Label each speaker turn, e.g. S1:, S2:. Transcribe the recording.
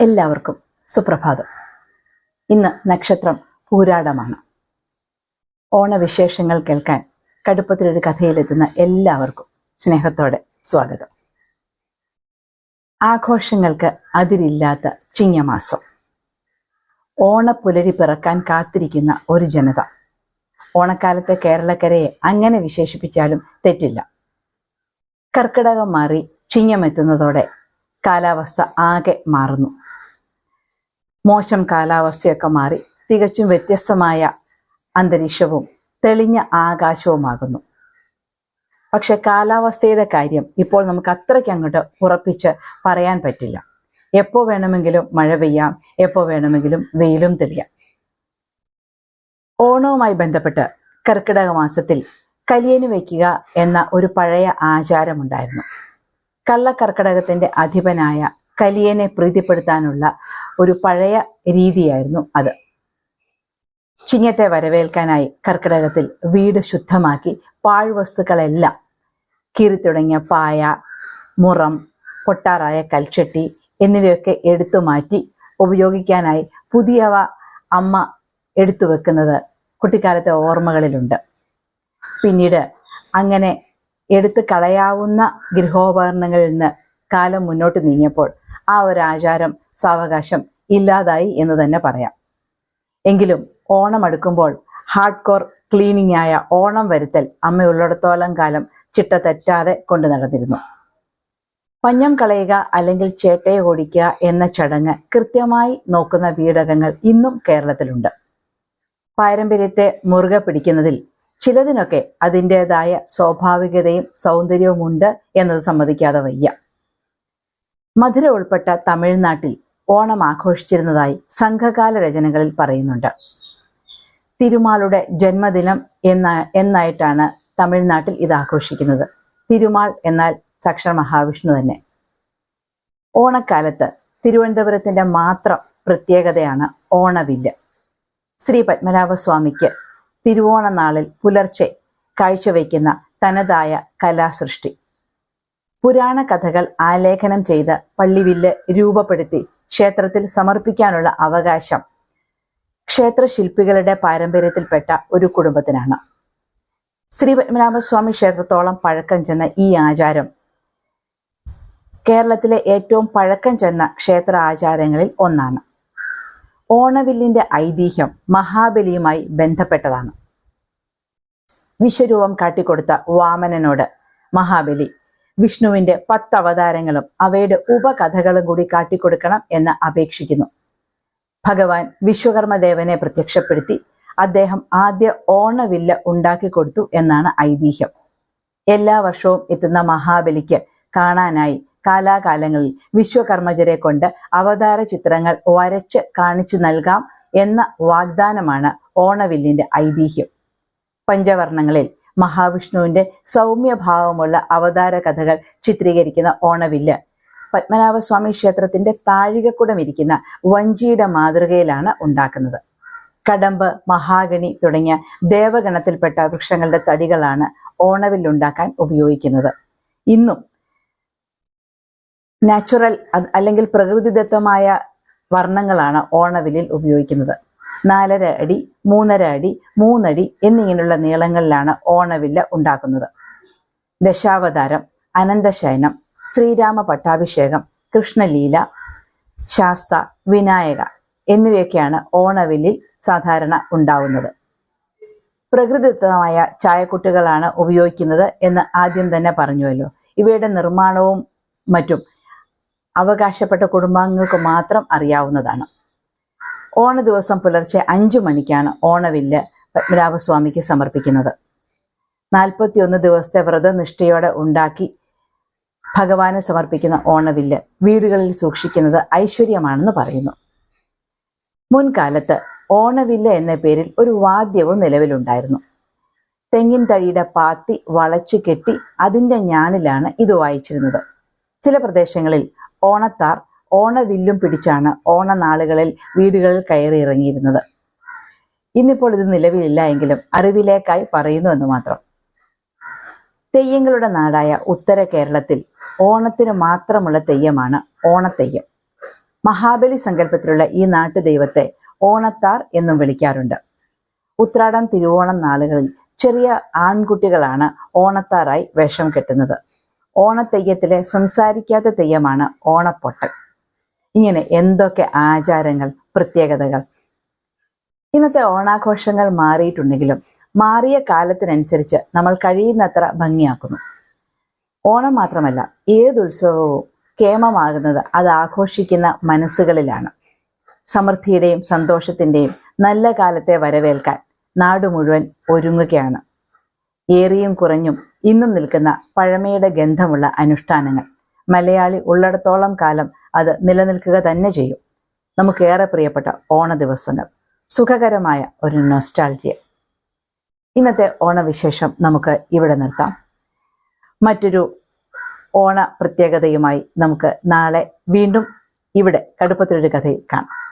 S1: എല്ലാവർക്കും സുപ്രഭാതം. ഇന്ന് നക്ഷത്രം പൂരാടമാണ്. ഓണവിശേഷങ്ങൾ കേൾക്കാൻ കടുപ്പത്തിലൊരു കഥയിലെത്തുന്ന എല്ലാവർക്കും സ്നേഹത്തോടെ സ്വാഗതം. ആഘോഷങ്ങൾക്ക് അതിരില്ലാത്ത ചിങ്ങമാസം. ഓണപ്പുലരി പിറക്കാൻ കാത്തിരിക്കുന്ന ഒരു ജനത. ഓണക്കാലത്തെ കേരളക്കരയെ അങ്ങനെ വിശേഷിപ്പിച്ചാലും തെറ്റില്ല. കർക്കിടകം മാറി ചിങ്ങമെത്തുന്നതോടെ കാലാവസ്ഥ ആകെ മാറുന്നു. മോശം കാലാവസ്ഥയൊക്കെ മാറി. തികച്ചും വ്യത്യസ്തമായ അന്തരീക്ഷവും തെളിഞ്ഞ ആകാശവുമാകുന്നു. പക്ഷെ കാലാവസ്ഥയുടെ കാര്യം ഇപ്പോൾ നമുക്ക് അത്രയ്ക്ക് അങ്ങോട്ട് ഉറപ്പിച്ച് പറയാൻ പറ്റില്ല. എപ്പോൾ വേണമെങ്കിലും മഴ പെയ്യാം എപ്പോൾ വേണമെങ്കിലും വെയിലും തെളിയാം. ഓണവുമായി ബന്ധപ്പെട്ട് കർക്കിടക മാസത്തിൽ കലിയന് വയ്ക്കുക എന്ന ഒരു പഴയ ആചാരമുണ്ടായിരുന്നു. കള്ളക്കർക്കിടകത്തിന്റെ അധിപനായ കലിയനെ പ്രീതിപ്പെടുത്താനുള്ള ഒരു പഴയ രീതിയായിരുന്നു അത്. ചിങ്ങത്തെ വരവേൽക്കാനായി കർക്കിടകത്തിൽ വീട് ശുദ്ധമാക്കി പാഴ്വസ്തുക്കളെല്ലാം കീറി തുടങ്ങിയ പായ മുറം പൊട്ടാറായ കൽച്ചട്ടി എന്നിവയൊക്കെ എടുത്തു മാറ്റി ഉപയോഗിക്കാനായി പുതിയവ അമ്മ എടുത്തു വെക്കുന്നത് കുട്ടിക്കാലത്തെ ഓർമ്മകളിലുണ്ട്. പിന്നീട് അങ്ങനെ എടുത്തു കളയാവുന്ന ഗൃഹോപകരണങ്ങളിൽ നിന്ന് കാലം മുന്നോട്ട് നീങ്ങിയപ്പോൾ ആ ഒരു ആചാരം സാവകാശം ഇല്ലാതായി എന്ന് തന്നെ പറയാം. എങ്കിലും ഓണം അടുക്കുമ്പോൾ ഹാർഡ് കോർ ക്ലീനിങ് ആയ ഓണം വരുത്തൽ അമ്മയുള്ളിടത്തോളം കാലം ചിട്ട തെറ്റാതെ കൊണ്ടു നടന്നിരുന്നു. പഞ്ഞം കളയുക അല്ലെങ്കിൽ ചേട്ടയെ ഓടിക്കുക എന്ന ചടങ്ങ് കൃത്യമായി നോക്കുന്ന വീടകങ്ങൾ ഇന്നും കേരളത്തിലുണ്ട്. പാരമ്പര്യത്തെ മുറുകെ പിടിക്കുന്നതിൽ ചിലതിനൊക്കെ അതിന്റെതായ സ്വാഭാവികതയും സൗന്ദര്യവും ഉണ്ട് എന്നത് സമ്മതിക്കാതെ വയ്യ. മധുര ഉൾപ്പെട്ട തമിഴ്നാട്ടിൽ ഓണം ആഘോഷിച്ചിരുന്നതായി സംഘകാല രചനകളിൽ പറയുന്നുണ്ട്. തിരുമാളുടെ ജന്മദിനം എന്ന എന്നായിട്ടാണ് തമിഴ്നാട്ടിൽ ഇത് ആഘോഷിക്കുന്നത്. തിരുമാൾ എന്നാൽ സക്ഷര മഹാവിഷ്ണു തന്നെ. ഓണക്കാലത്ത് തിരുവനന്തപുരത്തിന്റെ മാത്രം പ്രത്യേകതയാണ് ഓണവില്ല്. ശ്രീ പത്മനാഭസ്വാമിക്ക് തിരുവോണ നാളിൽ പുലർച്ചെ കാഴ്ചവെക്കുന്ന തനതായ കലാസൃഷ്ടി. പുരാണ കഥകൾ ആലേഖനം ചെയ്ത് പള്ളിവില്ല് രൂപപ്പെടുത്തി ക്ഷേത്രത്തിൽ സമർപ്പിക്കാനുള്ള അവകാശം ക്ഷേത്രശില്പികളുടെ പാരമ്പര്യത്തിൽപ്പെട്ട ഒരു കുടുംബത്തിനാണ്. ശ്രീ പത്മനാഭസ്വാമി ക്ഷേത്രത്തോളം പഴക്കം ചെന്ന ഈ ആചാരം കേരളത്തിലെ ഏറ്റവും പഴക്കം ചെന്ന ക്ഷേത്ര ആചാരങ്ങളിൽ ഒന്നാണ്. ഓണവില്ലിന്റെ ഐതിഹ്യം മഹാബലിയുമായി ബന്ധപ്പെട്ടതാണ്. വിശ്വരൂപം കാട്ടിക്കൊടുത്ത വാമനനോട് മഹാബലി വിഷ്ണുവിന്റെ പത്ത് അവതാരങ്ങളും അവയുടെ ഉപകഥകളും കൂടി കാട്ടിക്കൊടുക്കണം എന്ന് അപേക്ഷിക്കുന്നു. ഭഗവാൻ വിശ്വകർമ്മദേവനെ പ്രത്യക്ഷപ്പെടുത്തി അദ്ദേഹം ആദ്യ ഓണവില്ല ഉണ്ടാക്കി കൊടുത്തു എന്നാണ് ഐതിഹ്യം. എല്ലാ വർഷവും എത്തുന്ന മഹാബലിക്ക് കാണാനായി കാലാകാലങ്ങളിൽ വിശ്വകർമ്മജരെ കൊണ്ട് അവതാര ചിത്രങ്ങൾ വരച്ച് കാണിച്ചു നൽകാം എന്ന വാഗ്ദാനമാണ് ഓണവില്ലിന്റെ ഐതിഹ്യം. പഞ്ചവർണങ്ങളിൽ മഹാവിഷ്ണുവിന്റെ സൗമ്യഭാവമുള്ള അവതാര കഥകൾ ചിത്രീകരിക്കുന്ന ഓണവില്ല്. പത്മനാഭസ്വാമി ക്ഷേത്രത്തിന്റെ താഴികക്കുടം ഇരിക്കുന്ന വഞ്ചിയുടെ മാതൃകയിലാണ് ഉണ്ടാക്കുന്നത്. കടമ്പ് മഹാഗണി തുടങ്ങിയ ദേവഗണത്തിൽപ്പെട്ട വൃക്ഷങ്ങളുടെ തടികളാണ് ഓണവിൽ ഉണ്ടാക്കാൻ ഉപയോഗിക്കുന്നത്. ഇന്നും നാച്ചുറൽ അല്ലെങ്കിൽ പ്രകൃതിദത്തമായ വർണങ്ങളാണ് ഓണവില്ലിൽ ഉപയോഗിക്കുന്നത്. നാലര അടി മൂന്നര അടി മൂന്നടി എന്നിങ്ങനെയുള്ള നീളങ്ങളിലാണ് ഓണവില്ല ഉണ്ടാക്കുന്നത്. ദശാവതാരം അനന്തശയനം ശ്രീരാമ പട്ടാഭിഷേകം കൃഷ്ണലീല ശാസ്ത വിനായക എന്നിവയൊക്കെയാണ് ഓണവില്ലിൽ സാധാരണ ഉണ്ടാവുന്നത്. പ്രകൃതിദത്തമായ ചായക്കുട്ടികളാണ് ഉപയോഗിക്കുന്നത് എന്ന് ആദ്യം തന്നെ പറഞ്ഞുവല്ലോ. ഇവയുടെ നിർമ്മാണവും മറ്റും അവകാശപ്പെട്ട കുടുംബാംഗങ്ങൾക്ക് മാത്രം അറിയാവുന്നതാണ്. ഓണ ദിവസം പുലർച്ചെ അഞ്ചു മണിക്കാണ് ഓണവില്ല് പത്മനാഭസ്വാമിക്ക് സമർപ്പിക്കുന്നത്. നാൽപ്പത്തിയൊന്ന് ദിവസത്തെ വ്രതനിഷ്ഠയോടെ ഉണ്ടാക്കി ഭഗവാന് സമർപ്പിക്കുന്ന ഓണവില്ല് വീടുകളിൽ സൂക്ഷിക്കുന്നത് ഐശ്വര്യമാണെന്ന് പറയുന്നു. മുൻകാലത്ത് ഓണവില്ല് എന്ന പേരിൽ ഒരു വാദ്യവും നിലവിലുണ്ടായിരുന്നു. തെങ്ങിൻ തടിയുടെ പാത്തി വളച്ചു കെട്ടി അതിന്റെ ഞാണിലാണ് ഇത് വായിച്ചിരുന്നത്. ചില പ്രദേശങ്ങളിൽ ഓണത്താർ ഓണവില്ലും പിടിച്ചാണ് ഓണനാളുകളിൽ വീടുകളിൽ കയറി ഇറങ്ങിയിരുന്നത് ഇന്നിപ്പോൾ ഇത് നിലവിലില്ല എങ്കിലും അറിവിലേക്കായി പറയുന്നു എന്ന് മാത്രം. തെയ്യങ്ങളുടെ നാടായ ഉത്തര കേരളത്തിൽ ഓണത്തിന് മാത്രമുള്ള തെയ്യമാണ് ഓണത്തെയ്യം. മഹാബലി സങ്കല്പത്തിലുള്ള ഈ നാട്ടുദൈവത്തെ ഓണത്താർ എന്നും വിളിക്കാറുണ്ട്. ഉത്രാടം തിരുവോണം നാളുകളിൽ ചെറിയ ആൺകുട്ടികളാണ് ഓണത്താറായി വേഷം കെട്ടുന്നത്. ഓണത്തെയ്യത്തിലെ സംസാരിക്കാത്ത തെയ്യമാണ് ഓണപ്പൊട്ടൽ. ഇങ്ങനെ എന്തൊക്കെ ആചാരങ്ങൾ പ്രത്യേകതകൾ? ഇന്നത്തെ ഓണാഘോഷങ്ങൾ മാറിയിട്ടുണ്ടെങ്കിലും മാറിയ കാലത്തിനനുസരിച്ച് നമ്മൾ കഴിയുന്നത്ര ഭംഗിയാക്കുന്നു. ഓണം മാത്രമല്ല ഏതുത്സവവും കേമമാകുന്നത് അത് ആഘോഷിക്കുന്ന മനസ്സുകളിലാണ്. സമൃദ്ധിയുടെയും സന്തോഷത്തിന്റെയും നല്ല കാലത്തെ വരവേൽക്കാൻ നാട് മുഴുവൻ ഒരുങ്ങുകയാണ്. ഏറിയും കുറഞ്ഞും ഇന്നും നിൽക്കുന്ന പഴമയുടെ ഗന്ധമുള്ള അനുഷ്ഠാനങ്ങൾ. മലയാളി ഉള്ളിടത്തോളം കാലം അത് നിലനിൽക്കുക തന്നെ ചെയ്യും. നമുക്കേറെ പ്രിയപ്പെട്ട ഓണ ദിവസങ്ങൾ സുഖകരമായ ഒരു നൊസ്റ്റാൾജിയ ഇന്നത്തെ ഓണവിശേഷം നമുക്ക് ഇവിടെ നിർത്താം. മറ്റൊരു ഓണ പ്രത്യേകതയുമായി നമുക്ക് നാളെ വീണ്ടും ഇവിടെ കടുപ്പത്തിലൊരു കഥയിൽ കാണാം.